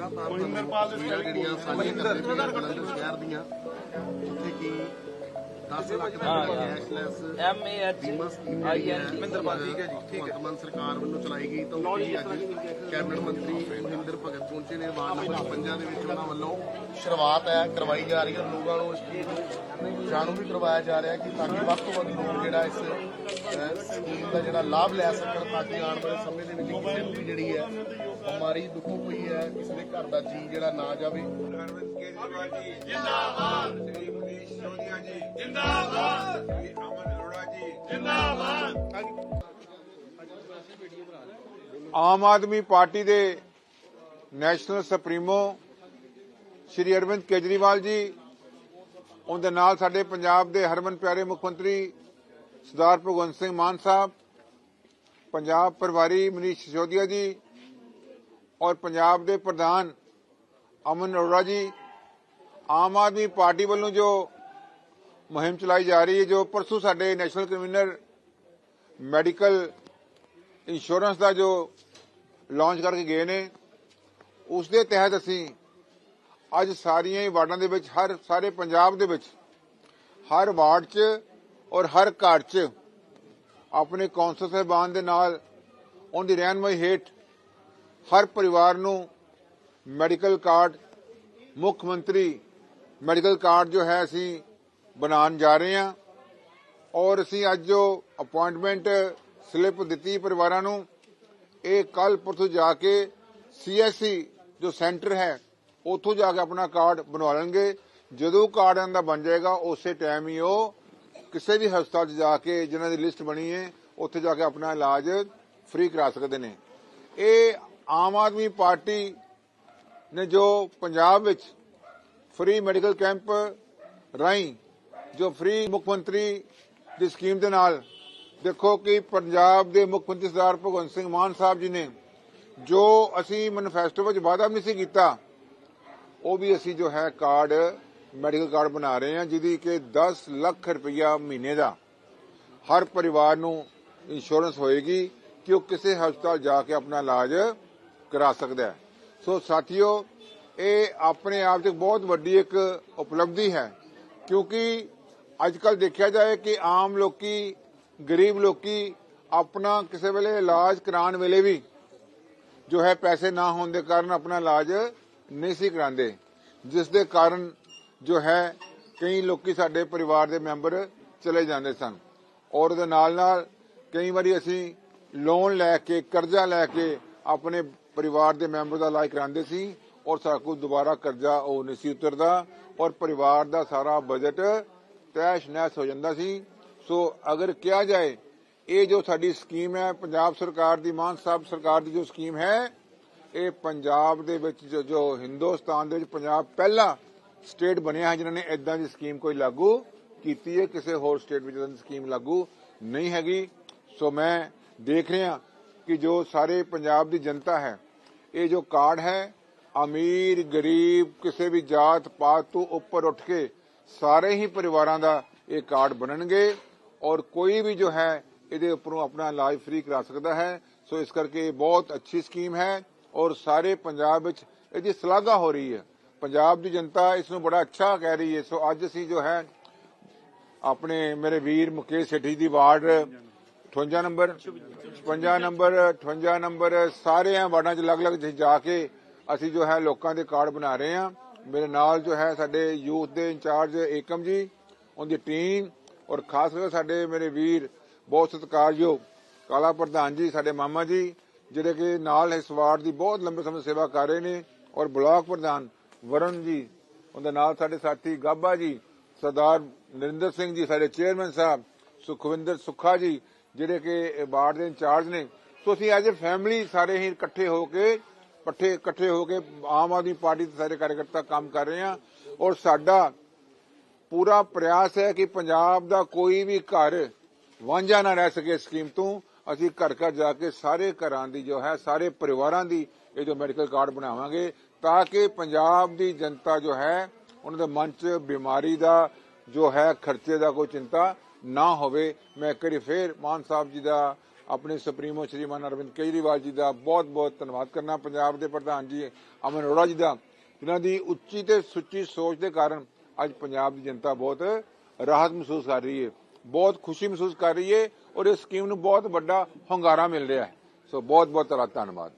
ਲਗਾਤਾਰ ਮਹਿੰਦਰਪਾਲ ਦੇ ਜਿਹੜੀਆਂ ਸਾਂਝੀਆਂ ਕਰਦੇ ਪਏ ਆ ਜਲੰਧਰ ਸ਼ਹਿਰ ਦੀਆਂ ਜਿੱਥੇ ਕਿ 10 ਲੱਖ ਦਾ ਕੈਸ਼ਲੈਸ ਐਮ ਏ ਐਚ ਬੀਮਾ ਸਕੀਮ ਆਈ ਐਨ ਮਹਿੰਦਰਪਾਲ ਠੀਕ ਹੈ ਜੀ। ਠੀਕ ਹੈ ਮਨ ਸਰਕਾਰ ਵੱਲੋਂ ਚਲਾਈ ਗਈ ਤਾਂ ਉਹ ਅੱਜ ਕੈਬਨਿਟ ਮੰਤਰੀ ਮਹਿੰਦਰ ਭਗਤ ਪਹੁੰਚੇ ਨੇ ਵਾਰਡ ਨੰਬਰ 55 ਦੇ ਵਿੱਚ ਉਹਨਾਂ ਵੱਲੋਂ ਸ਼ੁਰੂਆਤ ਹੈ ਕਰਵਾਈ ਜਾ ਰਹੀ ਹੈ ਲੋਕਾਂ ਨੂੰ ਇਸ ਸਕੀਮ ਜਾਣੂ ਵੀ ਕਰਵਾਇਆ ਜਾ ਰਿਹਾ ਕਿ ਤਾਂ ਕਿ ਵੱਧ ਤੋਂ ਵੱਧ ਲੋਕ ਜਿਹੜਾ ਇਸ ਸਕੀਮ ਦਾ ਜਿਹੜਾ ਲਾਭ ਲੈ ਸਕਣ ਤਾਂ ਕਿ ਆਉਣ ਵਾਲੇ ਸਮੇਂ ਦੇ ਵਿੱਚ ਕਿਸੇ ਨੂੰ ਵੀ ਜਿਹੜੀ ਹੈ ਬਿਮਾਰੀ ਦੁੱਖੋਂ ਪਈ ਹੈ ਕਿਸੇ ਦੇ ਘਰ ਦਾ ਜੀ ਜਿਹੜਾ ਨਾ ਜਾਵੇ। ਅਰਵਿੰਦ ਕੇਜਰੀਵਾਲ ਜੀ ਜਿੰਦਾਬਾਦ। ਸ੍ਰੀ ਮਨੀਸ਼ ਸਿਸੋਦੀਆ ਜੀ। ਜਿੰਦਾਬਾਦ। ਸ੍ਰੀ ਅਮਨ ਅਰੋੜਾ ਜੀ। ਆਮ ਆਦਮੀ ਪਾਰਟੀ ਦੇ ਨੈਸ਼ਨਲ ਸੁਪਰੀਮੋ ਸ਼੍ਰੀ ਅਰਵਿੰਦ ਕੇਜਰੀਵਾਲ ਜੀ ਉਹਦੇ ਨਾਲ ਸਾਡੇ ਪੰਜਾਬ ਦੇ ਹਰਮਨ ਪਿਆਰੇ ਮੁੱਖ ਮੰਤਰੀ ਸਰਦਾਰ ਭਗਵੰਤ ਸਿੰਘ ਮਾਨ ਸਾਹਿਬ ਪੰਜਾਬ ਪ੍ਰਭਾਰੀ ਮਨੀਸ਼ ਸਿਸੋਦੀਆ ਜੀ ਔਰ ਪੰਜਾਬ ਦੇ ਪ੍ਰਧਾਨ ਅਮਨ ਅਰੋੜਾ ਜੀ, ਆਮ ਆਦਮੀ ਪਾਰਟੀ ਵੱਲੋਂ ਜੋ ਮੁਹਿੰਮ ਚਲਾਈ ਜਾ ਰਹੀ ਹੈ, ਜੋ ਪਰਸੋਂ ਸਾਡੇ ਨੈਸ਼ਨਲ ਕਨਵੀਨਰ ਮੈਡੀਕਲ ਇੰਸ਼ੋਰੈਂਸ ਦਾ ਜੋ ਲਾਂਚ ਕਰਕੇ ਗਏ ਨੇ, ਉਸ ਦੇ ਤਹਿਤ ਅਸੀਂ ਅੱਜ ਸਾਰੀਆਂ ਹੀ ਵਾਰਡਾਂ ਦੇ ਵਿੱਚ, ਹਰ ਸਾਰੇ ਪੰਜਾਬ ਦੇ ਵਿੱਚ, ਹਰ ਵਾਰਡ 'ਚ ਔਰ ਹਰ ਘਰ 'ਚ ਆਪਣੇ ਕੌਂਸਲ ਸਾਹਿਬਾਨ ਦੇ ਨਾਲ, ਉਹਦੀ ਦੀ ਰਹਿਨਮਾਈ ਹੇਠ ਹਰ ਪਰਿਵਾਰ ਨੂੰ ਮੈਡੀਕਲ ਕਾਰਡ, ਮੁੱਖ ਮੰਤਰੀ ਮੈਡੀਕਲ ਕਾਰਡ ਜੋ ਹੈ ਅਸੀਂ ਬਣਾਉਣ ਜਾ ਰਹੇ ਹਾਂ ਔਰ ਅਸੀਂ ਅੱਜ ਜੋ ਅਪਾਇੰਟਮੈਂਟ ਸਲਿੱਪ ਦਿੱਤੀ ਪਰਿਵਾਰਾਂ ਨੂੰ, ਇਹ ਕੱਲ ਪਰਸੋਂ ਜਾ ਕੇ ਸੀਐਸਸੀ ਜੋ ਸੈਂਟਰ ਹੈ, ਉੱਥੋਂ ਜਾ ਕੇ ਆਪਣਾ ਕਾਰਡ ਬਣਵਾ ਲੈਣਗੇ। ਜਦੋਂ ਕਾਰਡ ਇਹਨਾਂ ਦਾ ਬਣ ਜਾਏਗਾ, ਉਸੇ ਟਾਈਮ ਹੀ ਉਹ ਕਿਸੇ ਵੀ ਹਸਪਤਾਲ 'ਚ ਜਾ ਕੇ ਜਿਨ੍ਹਾਂ ਦੀ ਲਿਸਟ ਬਣੀ ਹੈ, ਉੱਥੇ ਜਾ ਕੇ ਆਪਣਾ ਇਲਾਜ ਫ੍ਰੀ ਕਰਾ ਸਕਦੇ ਨੇ। ਇਹ ਆਮ ਆਦਮੀ ਪਾਰਟੀ ਨੇ ਜੋ ਪੰਜਾਬ ਵਿੱਚ ਫ੍ਰੀ ਮੈਡੀਕਲ ਕੈਂਪ ਰਾਹੀਂ ਜੋ ਫ੍ਰੀ ਮੁੱਖ ਮੰਤਰੀ ਦੀ ਸਕੀਮ ਦੇ ਨਾਲ ਦੇਖੋ ਕਿ ਪੰਜਾਬ ਦੇ ਮੁੱਖ ਮੰਤਰੀ ਸਰਦਾਰ ਭਗਵੰਤ ਸਿੰਘ ਮਾਨ ਸਾਹਿਬ ਜੀ ਨੇ ਜੋ ਅਸੀਂ ਮੈਨੀਫੈਸਟੋ ਵਿੱਚ ਵਾਅਦਾ ਵੀ ਨਹੀਂ ਸੀ ਕੀਤਾ, ਉਹ ਵੀ ਅਸੀਂ ਜੋ ਹੈ ਕਾਰਡ ਮੈਡੀਕਲ ਕਾਰਡ ਬਣਾ ਰਹੇ ਹਾਂ, ਜਿਹਦੀ ਕਿ 10 ਲੱਖ ਰੁਪਈਆ ਮਹੀਨੇ ਦਾ ਹਰ ਪਰਿਵਾਰ ਨੂੰ ਇੰਸ਼ੋਰੈਂਸ ਹੋਏਗੀ ਕਿ ਉਹ ਕਿਸੇ ਹਸਪਤਾਲ ਜਾ ਕੇ ਆਪਣਾ ਇਲਾਜ ਕਰਾ ਸਕਦਾ ਹੈ। ਸੋ ਸਾਥੀਓ, ਇਹ ਆਪਣੇ ਆਪ 'ਚ ਬਹੁਤ ਵੱਡੀ ਇੱਕ ਉਪਲਬਧੀ ਹੈ। ਕਿਉਂਕਿ ਅੱਜ ਕੱਲ ਦੇਖਿਆ ਜਾਏ ਕਿ ਆਮ ਲੋਕੀ, ਗਰੀਬ ਲੋਕੀ ਆਪਣਾ ਕਿਸੇ ਵੇਲੇ ਇਲਾਜ ਕਰਾਉਣ ਵੇਲੇ ਵੀ ਜੋ ਹੈ ਪੈਸੇ ਨਾ ਹੋਣ ਦੇ ਕਾਰਨ ਆਪਣਾ ਇਲਾਜ ਨਹੀਂ ਸੀ ਕਰਾਉਂਦੇ। ਜਿਸ ਦੇ ਕਾਰਨ ਜੋ ਹੈ ਕਈ ਲੋਕੀ ਸਾਡੇ ਪਰਿਵਾਰ ਦੇ ਮੈਂਬਰ ਚਲੇ ਜਾਂਦੇ ਸਨ। ਔਰ ਉਹਦੇ ਨਾਲ ਨਾਲ ਕਈ ਵਾਰੀ ਅਸੀਂ ਲੋਨ ਲੈ ਕੇ, ਕਰਜ਼ਾ ਲੈ ਕੇ ਆਪਣੇ ਪਰਿਵਾਰ ਦੇ ਮੈਂਬਰ ਦਾ ਇਲਾਜ ਕਰਾਉਂਦੇ ਸੀ ਔਰ ਸਾਡਾ ਕੋਲ ਦੁਬਾਰਾ ਕਰਜ਼ਾ ਉਹ ਨਹੀਂ ਸੀ ਉਤਰਦਾ ਔਰ ਪਰਿਵਾਰ ਦਾ ਸਾਰਾ ਬਜਟ ਤੈਸ਼ ਨੈਸ਼ ਹੋ ਜਾਂਦਾ ਸੀ। ਸੋ ਅਗਰ ਕਿਹਾ ਜਾਏ, ਇਹ ਜੋ ਸਾਡੀ ਸਕੀਮ ਹੈ, ਪੰਜਾਬ ਸਰਕਾਰ ਦੀ, ਮਾਨ ਸਾਹਿਬ ਸਰਕਾਰ ਦੀ ਜੋ ਸਕੀਮ ਹੈ, ਇਹ ਪੰਜਾਬ ਦੇ ਵਿੱਚ ਜੋ- ਜੋ ਹਿੰਦੁਸਤਾਨ ਦੇ ਵਿੱਚ ਪੰਜਾਬ ਪਹਿਲਾ ਸਟੇਟ ਬਣਿਆ ਹੈ, ਜਿਨ੍ਹਾਂ ਨੇ ਇਦਾਂ ਦੀ ਸਕੀਮ ਕੋਈ ਲਾਗੂ ਕੀਤੀ ਹੈ, ਕਿਸੇ ਹੋਰ ਸਟੇਟ ਵਿੱਚ ਇਦਾਂ ਦੀ ਸਕੀਮ ਲਾਗੂ ਨਹੀਂ ਹੈਗੀ। ਸੋ ਮੈਂ ਦੇਖ ਰਿਹਾ ਕਿ ਜੋ ਸਾਰੇ ਪੰਜਾਬ ਦੀ ਜਨਤਾ ਹੈ ਇਹ ਜੋ ਕਾਰਡ ਹੈ, ਅਮੀਰ, ਗਰੀਬ, ਕਿਸੇ ਵੀ ਜਾਤ, ਪਾਤ ਤੋਂ ਉੱਪਰ ਉੱਠ ਕੇ ਸਾਰੇ ਹੀ ਪਰਿਵਾਰਾਂ ਦਾ ਇਹ ਕਾਰਡ ਬਣਨਗੇ ਔਰ ਕੋਈ ਵੀ ਜੋ ਹੈ, ਇਹਦੇ ਉੱਪਰੋਂ ਆਪਣਾ ਇਲਾਜ ਫ੍ਰੀ ਕਰਾ ਸਕਦਾ ਹੈ। ਸੋ ਇਸ ਕਰਕੇ ਇਹ ਬਹੁਤ ਅੱਛੀ ਸਕੀਮ ਹੈ ਔਰ ਸਾਰੇ ਪੰਜਾਬ ਵਿੱਚ ਇਹਦੀ ਸ਼ਲਾਘਾ ਹੋ ਰਹੀ ਹੈ। ਪੰਜਾਬ ਦੀ ਜਨਤਾ ਇਸ ਨੂੰ ਬੜਾ ਅੱਛਾ ਕਹਿ ਰਹੀ ਹੈ। ਸੋ ਅੱਜ ਅਸੀਂ ਜੋ ਹੈ, ਆਪਣੇ ਮੇਰੇ ਵੀਰ ਮੁਕੇਸ਼ ਸੇਠੀ ਦੀ ਵਾਰਡ 58 ਨੰਬਰ 55 ਨੰਬਰ 58 ਨੰਬਰ ਸਾਰੇ ਆ ਵਾਰਡਾਂ 'ਚ ਅਲੱਗ-ਅਲੱਗ ਜਾ ਕੇ ਅਸੀਂ ਜੋ ਹੈ ਲੋਕਾਂ ਦੇ ਕਾਰਡ ਬਣਾ ਰਹੇ ਹਾਂ। ਮੇਰੇ ਨਾਲ ਜੋ ਹੈ ਸਾਡੇ ਯੂਥ ਦੇ ਇੰਚਾਰਜ ਏਕਮ ਜੀ, ਉਹਦੀ ਟੀਮ ਔਰ ਖਾਸ ਕਰਕੇ ਸਾਡੇ ਮੇਰੇ ਵੀਰ ਬਹੁਤ ਸਤਿਕਾਰਯੋਗ ਕਾਲਾ ਪ੍ਰਧਾਨ ਜੀ, ਸਾਡੇ ਮਾਮਾ ਜੀ, ਜਿਹੜੇ ਕਿ ਨਾਲ ਇਸ ਵਾਰਡ ਦੀ ਬਹੁਤ ਲੰਬੇ ਸਮੇਂ ਸੇਵਾ ਕਰ ਰਹੇ ਨੇ ਔਰ ਬਲਾਕ ਪ੍ਰਧਾਨ ਵਰਨ ਜੀ, ਉਹਦੇ ਨਾਲ ਸਾਡੇ ਸਾਥੀ ਗਾਬਾ ਜੀ, ਸਰਦਾਰ ਨਰਿੰਦਰ ਸਿੰਘ ਜੀ, ਸਾਡੇ ਚੇਅਰਮੈਨ ਸਾਹਿਬ, ਸੁਖਵਿੰਦਰ ਸੁਖਾ ਜੀ ਜਿਹੜੇ ਕਿ ਵਾਰਡ ਦੇ ਇੰਚਾਰਜ ਨੇ। ਸੋ ਅਸੀਂ ਐਜ਼ ਅ ਫੈਮਿਲੀ ਸਾਰੇ ਹੀ ਇਕੱਠੇ ਹੋ ਕੇ, ਇਕੱਠੇ ਇਕੱਠੇ ਹੋ ਕੇ ਆਮ ਆਦਮੀ ਪਾਰਟੀ ਦੇ ਸਾਰੇ ਕਾਰਜਕਰਤਾ ਕੰਮ ਕਰ ਰਹੇ ਹਾਂ। ਔਰ ਸਾਡਾ ਪੂਰਾ ਪ੍ਰਯਾਸ ਹੈ ਕਿ ਪੰਜਾਬ ਦਾ ਕੋਈ ਵੀ ਘਰ ਵਾਂਝਾ ਨਾ ਰਹਿ ਸਕੇ ਸਕੀਮ ਤੋਂ। ਅਸੀਂ ਘਰ ਘਰ ਜਾ ਕੇ ਸਾਰੇ ਘਰਾਂ ਦੀ ਜੋ ਹੈ, ਸਾਰੇ ਪਰਿਵਾਰਾਂ ਦੀ ਇਹ ਜੋ ਮੈਡੀਕਲ ਕਾਰਡ ਬਣਾਵਾਂਗੇ ਤਾਂ ਕਿ ਪੰਜਾਬ ਦੀ ਜਨਤਾ ਜੋ ਹੈ, ਉਹਨਾਂ ਦੇ ਮਨ 'ਚ ਬਿਮਾਰੀ ਦਾ ਜੋ ਹੈ, ਖਰਚੇ ਦਾ ਕੋਈ ਚਿੰਤਾ ਨਾ ਹੋਵੇ, ਮੈਂ ਇੱਕ ਫੇਰ ਮਾਨ ਸਾਹਿਬ ਜੀ ਦਾ, ਆਪਣੇ ਸੁਪਰੀਮੋ ਸ਼੍ਰੀਮਾਨ ਅਰਵਿੰਦ ਕੇਜਰੀਵਾਲ ਜੀ ਦਾ ਬਹੁਤ-ਬਹੁਤ ਧੰਨਵਾਦ ਕਰਨਾ, ਪੰਜਾਬ ਦੇ ਪ੍ਰਧਾਨ ਜੀ ਅਮਨ ਅਰੋੜਾ ਜੀ ਦਾ। ਜਿਨ੍ਹਾਂ ਦੀ ਉੱਚੀ ਤੇ ਸੁੱਚੀ ਸੋਚ ਦੇ ਕਾਰਨ ਅੱਜ ਪੰਜਾਬ ਦੀ ਜਨਤਾ ਬਹੁਤ ਰਾਹਤ ਮਹਿਸੂਸ ਕਰ ਰਹੀ ਹੈ। ਬਹੁਤ ਖੁਸ਼ੀ ਮਹਿਸੂਸ ਕਰ ਰਹੀ ਹੈ ਔਰ ਇਸ ਸਕੀਮ ਨੂੰ ਬਹੁਤ ਵੱਡਾ ਹੁੰਗਾਰਾ ਮਿਲ ਰਿਹਾ ਹੈ। ਸੋ ਬਹੁਤ ਬਹੁਤ ਧੰਨਵਾਦ।